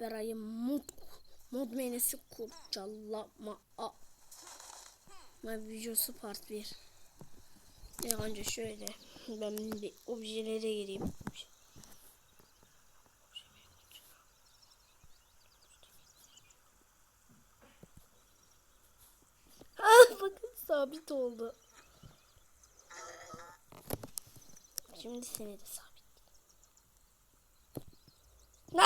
Beray'ın mod mod menüsü kurcalama a My videosu part 1 Ya önce şöyle ben bir objelere gireyim. Ah bakın sabit oldu. Şimdi seni de sabit. Ne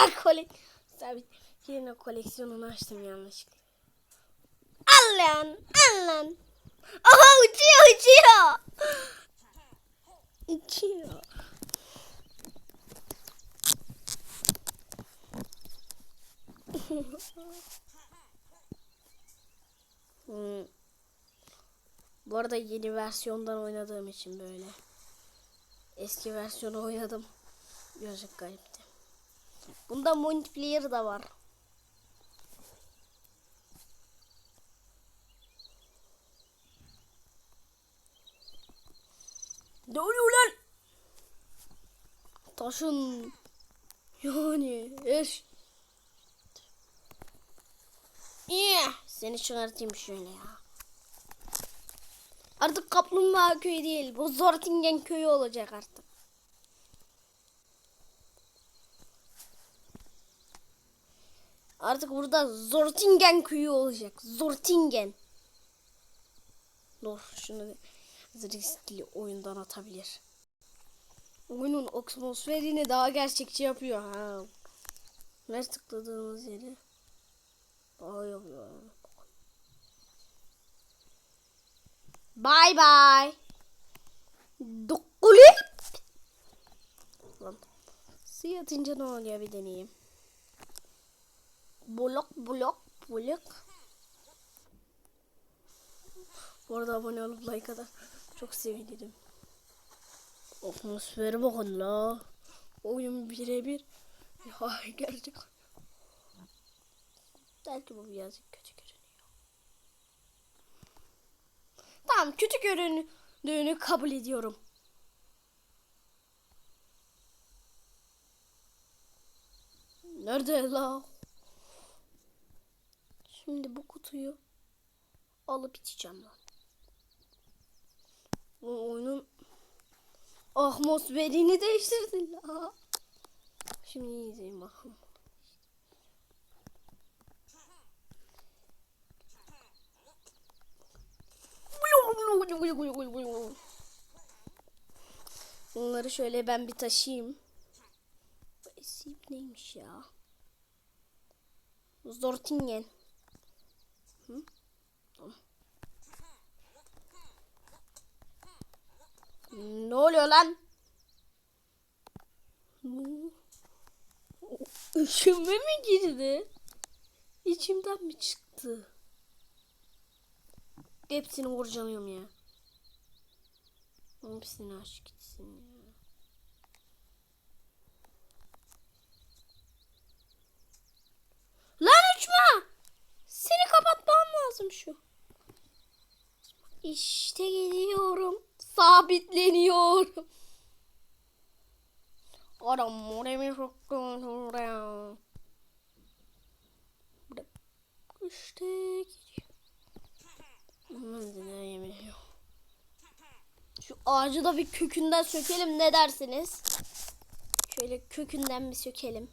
sabit. Yine koleksiyonunu açtım yanlışlıkla. Al lan, al lan. Aha uçuyor, uçuyor. Uçuyor. hmm. Bu arada yeni versiyondan oynadığım için böyle. Eski versiyonu oynadım. Birazcık garipti. Bunda multiplayer da var. Ne oluyor lan? Taşın. Yani eş. İyi. Seni çıkartayım şöyle ya. Artık Kaplumbağa köyü değil. Bu Zortingen köyü olacak artık. Artık burada Zortingen köyü olacak. Zortingen. Dur şunu riskli oyundan atabilir. Oyunun atmosferini daha gerçekçi yapıyor. Ha. Her tıkladığımız yeri daha yapıyor. Bye bye. Dokkulip. Lan. Suya atınca ne oluyor bir deneyeyim. Blok blok blok. Bu arada abone olup like atar. Çok sevinirim. Atmosferi bakın la. Oyun birebir. Ya gerçek. Belki bu birazcık kötü görünüyor. Tamam kötü göründüğünü kabul ediyorum. Nerede la? Şimdi bu kutuyu alıp içeceğim lan. Bu oyunun atmosferini değiştirdi la. Şimdi izleyin bakalım. Bunları şöyle ben bir taşıyayım. Bu esip neymiş ya? Zortingen. Hı? Tamam. Ne oluyor lan? İçime mi girdi? İçimden mi çıktı? Hepsini vuracağım ya. Hepsini aç gitsin ya. Lan uçma! Seni kapatmam lazım şu. İşte geliyorum. Sabitleniyorum. Adam oraya soktun oraya. İşte gidiyor. Aman dinleyemiyor. Şu ağacı da bir kökünden sökelim ne dersiniz? Şöyle kökünden bir sökelim.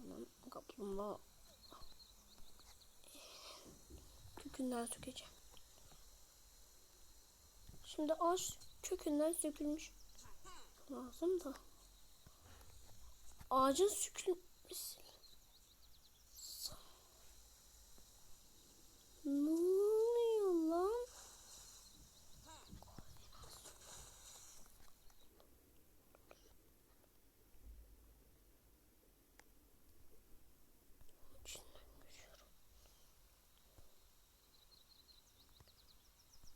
Aman kaplumbağa. Kökünden sökeceğim. Şimdi ağaç kökünden sökülmüş. Lazım da. Ağacın sökülmesi. Ne oluyor lan?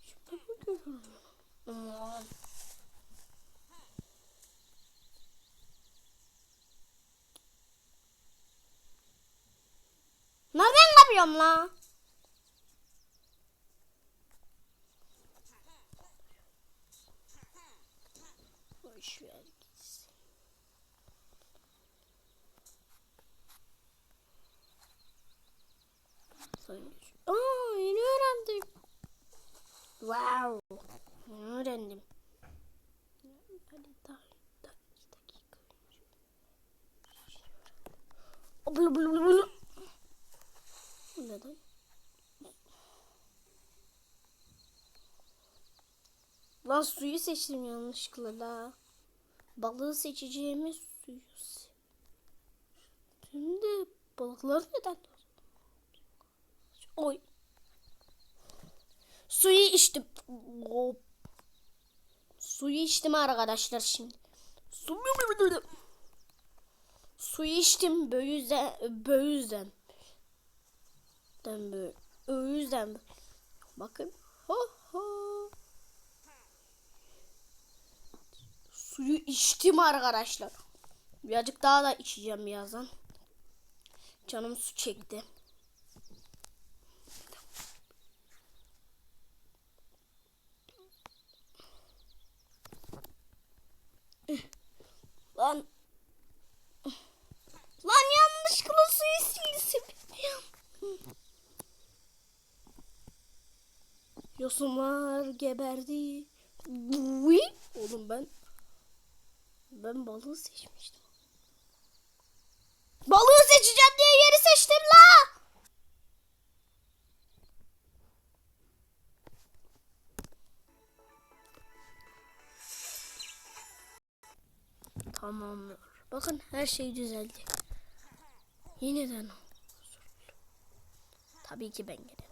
Şimdi mi görüyorum? Nereden kapıyorum la? Boş ver gitsin. Başlangıç. Aa yeni öğrendim. Wow. Öğrendim. Hadi daha, iki dakika. Blu blu blu blu. Neden? Lan suyu seçtim yanlışlıkla la. Balığı seçeceğimi suyu Şimdi balıklar neden? Oy. Suyu içtim. Hop. Suyu içtim arkadaşlar şimdi. Su Suyu içtim böyüzden böyüzden. Den böyle. O yüzden bakın. Ho ho. Suyu içtim arkadaşlar. Birazcık daha da içeceğim birazdan. Canım su çekti. Lan. Lan yanlışlıkla suyu sildim. Yosunlar geberdi. Uy. Oğlum ben ben balığı seçmiştim. Balığı seçeceğim diye yeri seçtim la. Tamamdır. Bakın her şey düzeldi. Yeniden. Tabii ki ben kadar.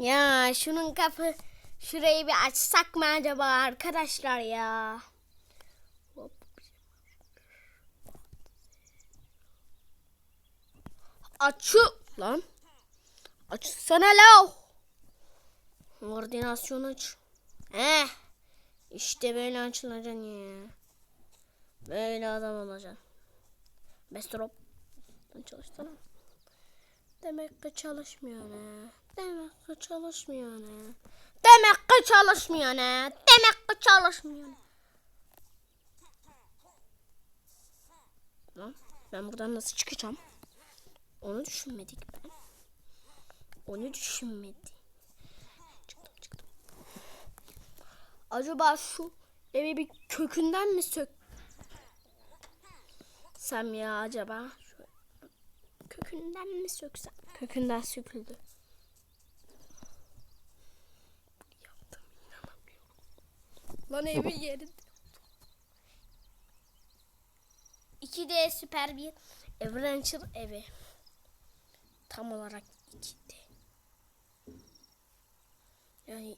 Ya şunun kapı şurayı bir açsak mı acaba arkadaşlar ya? Hop. Açı lan. Açsana la. Koordinasyon aç. Heh. İşte böyle açılacaksın ya. Böyle adam olacaksın. Bestrop. Çalıştırım. Demek ki çalışmıyor ne? Demek ki çalışmıyor ne? Demek ki çalışmıyor ne? Demek ki çalışmıyor ne? Ben buradan nasıl çıkacağım? Onu düşünmedik ben. Onu düşünmedik. Çıktım çıktım. Acaba şu evi bir kökünden mi sök? Sam ya acaba şu kökünden mi söksem? Kökünden söküldü. Lan evi yerinde. 2D süper bir Adventure evi. Tam olarak 2D. Yani